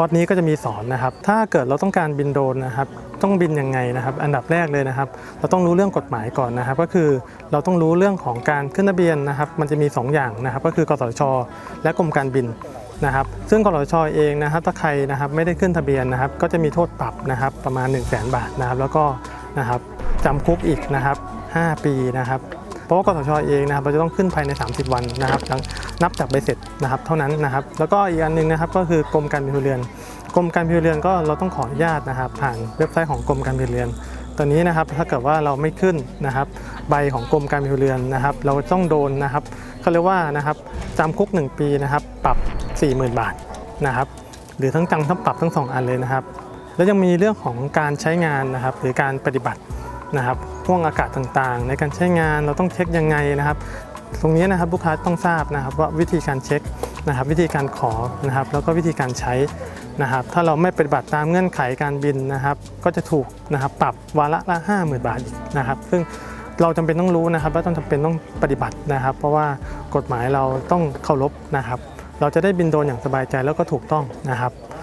อร์สนี้ก็จะมีสอนนะครับ ถ้าเกิดเราต้องการบินโดรนนะครับ ต้องบินยังไงนะครับ อันดับแรกเลยนะครับ เราต้องรู้เรื่องกฎหมายก่อนนะครับ ก็คือเราต้องรู้เรื่องของการขึ้นทะเบียนนะครับ มันจะมี 2 อย่างนะครับ ก็คือกสช และกรมการบินนะครับ ซึ่งกสชเองนะครับ ถ้าใครนะครับไม่ได้ขึ้นทะเบียนนะครับ ก็จะมีโทษปรับนะครับประมาณ 1 0 0 0 0แบาทนะครับ แล้วก็นะครับจำคุกอีกนะครับ 5 ปีนะครับ เพราะว่ากสชเองนะครับเราจะต้องขึ้นภายใน 30 วันนะครับหลังนับจากใบเสร็จนะครับเท่านั้นนะครับ แล้วก็อีกอันหนึงนะครับก็คือกรมการบินพลเรือนกรมการบินพลเรือนก็เราต้องขออนุญาตนะครับ ผ่านเว็บไซต์ของกรมการบินพลเรือนตอนนี้นะครับถ้าเกิดว่าเราไม่ขึ้นนะครับ ใบของกรมการบินพลเรือนนะครับ เราต้องโดนนะครับเขาเรียกว่านะครับจำคุก 1 ปีนะครับ ปรับ 40,000 บาทนะครับ หรือทั้งจำทั้งปรับทั้งสองอันเลยนะครับ แล้วยังมีเรื่องของการใช้งานนะครับ หรือการปฏิบัตินะครับ พ่วงอากาศต่างๆ ในการใช้งานเราต้องเช็คยังไงนะครับ ตรงนี้นะครับลูกค้าต้องทราบนะครับว่าวิธีการเช็คนะครับ วิธีการขอนะครับ แล้วก็วิธีการใช้นะครับ ถ้าเราไม่ปฏิบัติตามเงื่อนไขการบินนะครับ ก็จะถูกนะครับปรับวาระละ 50,000 บาทนะครับ ซึ่งเราจำเป็นต้องรู้นะครับว่าต้องจำเป็นต้องปฏิบัตินะครับ เพราะว่ากฎหมายเราต้องเคารพนะครับ เราจะได้บินโดนอย่างสบายใจแล้วก็ถูกต้องนะครับ